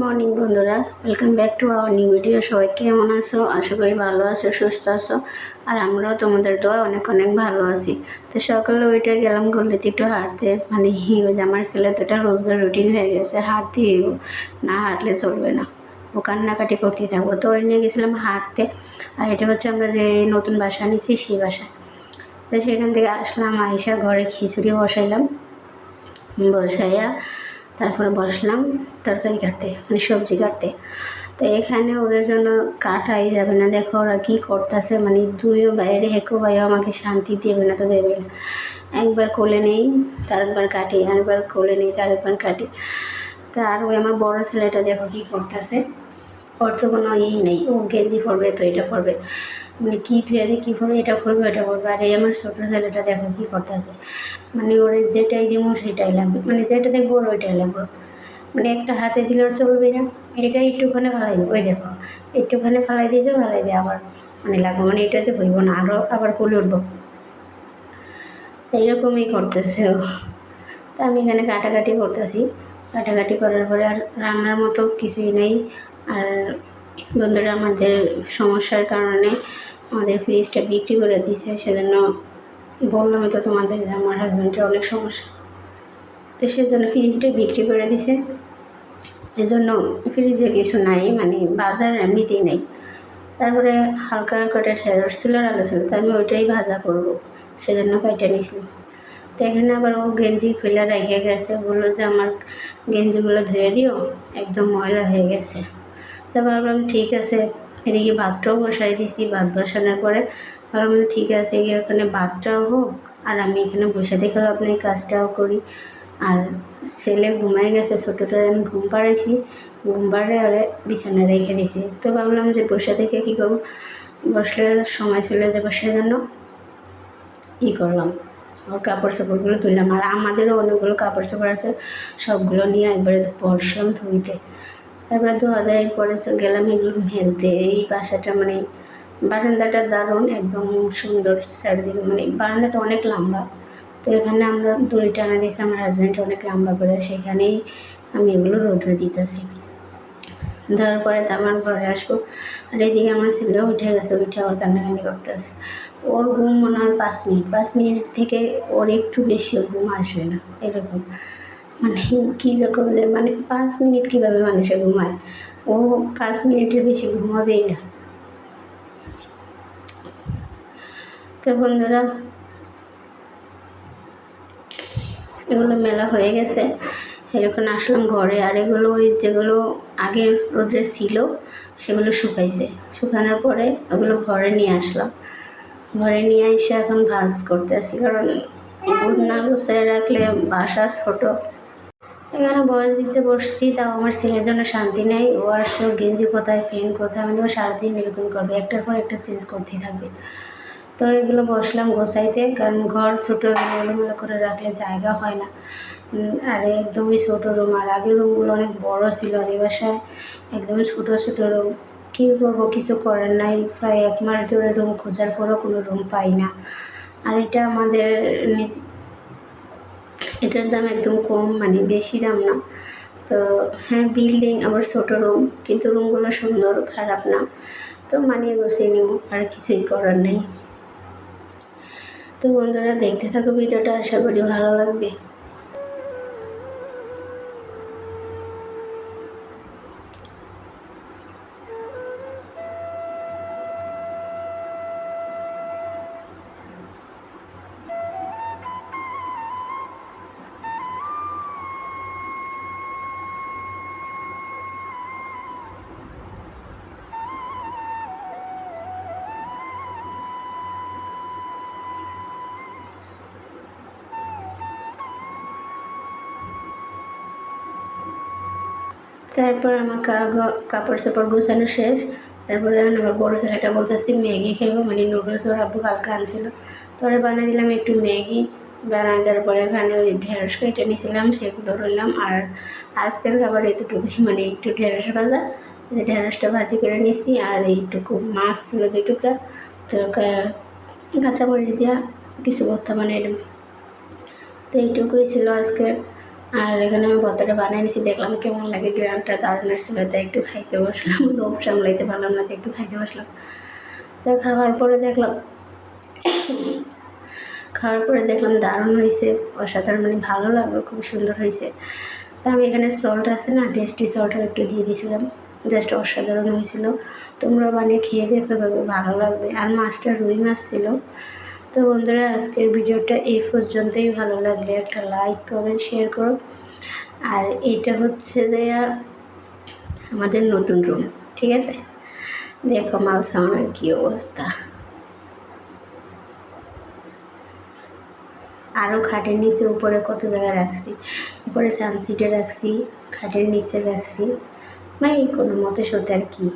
Morning বন্ধুরা। Welcome back to our new video সবাই কেমন আছো? আশা করি ভালো আছো, সুস্থ আছো। আর আমরাও তোমাদের দোয়া অনেক অনেক ভালো আছি। তো সকালে ওইটা গেলাম গলিতে একটু হাঁটতে। মানে ওই যে আমার ছেলে তো এটা রোজগার রুটিন হয়ে গেছে, হাঁটতে না হাঁটলে চলবে না। ও কান্নাকাটি করতেই থাকব। তো ওই নিয়ে গেছিলাম হাঁটতে। আর এটা হচ্ছে আমরা যে নতুন বাসা নিয়েছি সেই বাসায় তো সেখান থেকে আসলাম, আইসা ঘরে খিচুড়ি বসাইলাম। বসাইয়া তারপরে বসলাম তরকারি কাটতে মানে সবজি কাটতে। তো এখানে ওদের জন্য কাটাই যাবে না। দেখো ওরা কী করতেছে মানে দুইও বাইরে হেকো ভাইও আমাকে শান্তি দেবে না, তো দেবে না। একবার কোলে নেই, তারপর কাটি, আরেকবার কোলে নেই তারেকবার কাটি। তা আর ওই আমার বড় ছেলেটা দেখো কী করতেছে, ওর তো কোনো ই নেই, ও গেঞ্জি পরবে, তো এটা পরবে। কী থুয়ে দিয়ে কী পরবে এটা করবে, ওটা করব? আর এই আমার ছোটো ছেলেটা দেখো কী করতেছে। মানে ওরে যেটাই দিব সেটাই লাগবে। মানে যেটা দেখব ওর ওইটাই লাগবে। মানে একটা হাতে দিলে ওর চলবে না। এটা একটুখানে ফালাই দেবো ওই দেখো। একটুখানে ফালাই দিয়েছে, ফালাই দিয়ে আবার মানে লাগবে। মানে এটাতে হইব না আরও আবার কুলে উঠবো। এইরকমই করতেছে ও। তা আমি এখানে কাটাকাটি করতেছি। কাটাকাটি করার পরে আর রান্নার মতো কিছুই নেই। আর বন্ধুরা, আমাদের সমস্যার কারণে আমাদের ফ্রিজটা বিক্রি করে দিছে সেজন্য বললামই তো তোমাদের আমার হাজব্যান্ডের অনেক সমস্যা। তো সেজন্য ফ্রিজটা বিক্রি করে দিছে এই জন্য ফ্রিজে কিছু নাই মানে বাজার এমনিতেই নেই। তারপরে হালকা করে ঢেঁড়স ছিল আর আলু ছিল, তো আমি ওইটাই ভাজা করব, সেজন্য কয়টা নিয়েছিলাম তো এখানে আবার ও গেঞ্জি খুলে রেখে গেছে, বলল যে আমার গেঞ্জিগুলো ধুয়ে দিও, একদম ময়লা হয়ে গেছে। তো ভাবলাম, ঠিক আছে। এদিকে ভাতটাও বসাই দিছি, ভাত বসানোর পরে ভাবলাম, ঠিক আছে, গিয়ে ওখানে ভাতটাও হোক, আর আমি এখানে বসে দেখে আপনি কাজটাও করি। আর ছেলে ঘুমাই গেছে ছোটোটা আমি ঘুম পাড়াইছি, ঘুম পাড়ে ওরে বিছানায় রেখে দিছি। তো ভাবলাম যে বসে থেকে কী করব? বসলে সময় চলে যাবে সেজন্য ই করলাম। ওর কাপড় চোপড়গুলো তুললাম। আর আমাদেরও অনেকগুলো কাপড় চোপড় আছে, সবগুলো নিয়ে একবারে বসলাম ধুইতে। তারপরে ধোয়া দেওয়ার পরে গেলাম এগুলো মেলতে এই বাসাটা মানে বারান্দাটা দারুণ, একদম সুন্দর চারিদিকে। মানে বারান্দাটা অনেক লম্বা। তো এখানে আমরা দড়ি টানা দিয়েছি, আমার হাজব্যান্ড অনেক লম্বা করে। সেখানেই আমি এগুলো রোদ্রে দিতেছি। দেওয়ার পরে তো আমার ঘরে আসব। আর এইদিকে আমার ছেলে উঠে গেছে, উঠে আবার কান্নাকান্নি করতেছে। ওর ঘুম মনে হয় পাঁচ মিনিট। পাঁচ মিনিট থেকে ওর একটু বেশি ঘুম আসবে না, এরকম। মানে কীরকম মানে পাঁচ মিনিট কীভাবে মানুষে ঘুমায়? ও পাঁচ মিনিটের বেশি ঘুমাবেই না। তো বন্ধুরা, এগুলো মেলা হয়ে গেছে। এখন আসলাম ঘরে, আর এগুলো ওই যেগুলো আগের রোদ্রে ছিল, সেগুলো শুকাইছে। শুকানোর পরে ওগুলো ঘরে নিয়ে আসলাম। ঘরে নিয়ে এসে এখন ভাজ করতে আসি কারণ গুড় না গুছিয়ে রাখলে বাসা ছোট। এখানে বয়স দিতে বসছি, তাও আমার ছেলের জন্য শান্তি নেই। ও আর তো গেঞ্জি কোথায় ফ্যান কোথায় মানে ও সারাদিন এরকম করবে। একটার পর একটা চেঞ্জ করতেই থাকবে। তো এগুলো বসলাম গোছাইতে, কারণ ঘর ছোটো, এলোমেলো করে রাখলে জায়গা হয় না। আর একদমই ছোটো রুম আর আগের রুমগুলো অনেক বড় ছিল আর এ বাসায় একদমই ছোটো ছোটো রুম কী করব, কিছু করার নাই। প্রায় এক মাস ধরে রুম খোঁজার পরও কোনো রুম পাই না। আর এটা আমাদের এটার দাম একদম কম মানে বেশি দাম না। তো হ্যাঁ বিল্ডিং আবার ছোট রুম কিন্তু রুমগুলো সুন্দর, খারাপ না। তো মানিয়ে গুছিয়ে নিব, আর কিছুই করার নেই। তো বন্ধুরা, দেখতে থাকো ভিডিওটা, আশা করি ভালো লাগবে। তারপর আমার কাপড় চাপড় গুছানো শেষ। তারপরে আমার বড়ো ছেলেটা বলতেছি, ম্যাগি খাইবো? মানে নুডলস ওর আব্বু কালকে আনছিল। তোরে বানিয়ে দিলাম একটু ম্যাগি। বানিয়ে দেওয়ার পরে ওখানে ওই ঢেঁড়স কেটে নিয়েছিলাম, সেগুলো রইলাম। আর আজকের খাবার এতটুকুই মানে একটু ঢেঁড়স ভাজা। ঢেঁড়সটা ভাজি করে নিছি আর এইটুকু মাছ ছিল দুই টুকরা। তো কাঁচামরিচ দিয়া কিছু ভর্তা বানাইলাম তো এইটুকুই ছিল আজকের। আর এখানে আমি ভর্তাটা বানিয়ে নিছি দেখলাম কেমন লাগে গ্রামটা দারুণের ছিল তাই একটু খাইতে বসলাম লোভ সামলাইতে পারলাম না একটু খাইতে বসলাম। তো খাওয়ার পরে দেখলাম, খাওয়ার পরে দেখলাম দারুণ হয়েছে, অসাধারণ মানে ভালো লাগল, খুব সুন্দর হয়েছে। তা আমি এখানে সল্ট আছে না টেস্টি সল্টও একটু দিয়ে দিয়েছিলাম জাস্ট অসাধারণ হয়েছিল। তোমরা বানিয়ে খেয়ে পাবে ভালো লাগবে। আর মাছটা রুই মাছ ছিল তো বন্ধুরা, আজকের ভিডিওটা এই পর্যন্তই। ভালো লাগলে একটা লাইক কমেন্ট শেয়ার করো। আর এটা হচ্ছে যে আমাদের নতুন রুম ঠিক আছে? দেখো মাল সামানের কী অবস্থা। আরও খাটের নিচে, উপরে কত জায়গায় রাখছি? উপরে সানসিটে রাখছি, খাটের নিচে রাখছি। মানে কোনো মতে সত্যি আর কি।